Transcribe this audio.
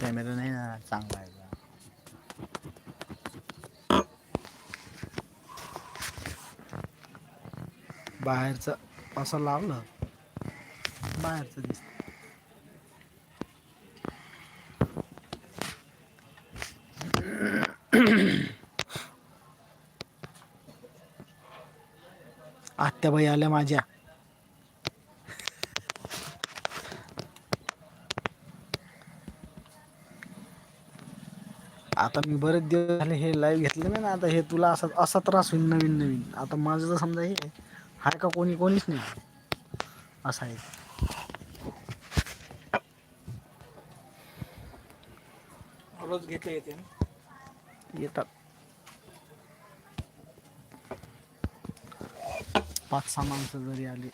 Camera नाही ना चांगला आहे. बाहेरचं असं लावलं? बाहेरचं दिसत आत्याबाई आल्या माझ्या. आता मी बरेच दिवस झाले हे लाईव्ह घेतले नाही ना आता हे तुला असा असा त्रास होईल नवीन नवीन. आता माझं तर समजा हे हाय का कोणी कोणीच नाही. असं आहे. रोज घेतले येते येतात. पाच सहा माणसं जरी आली.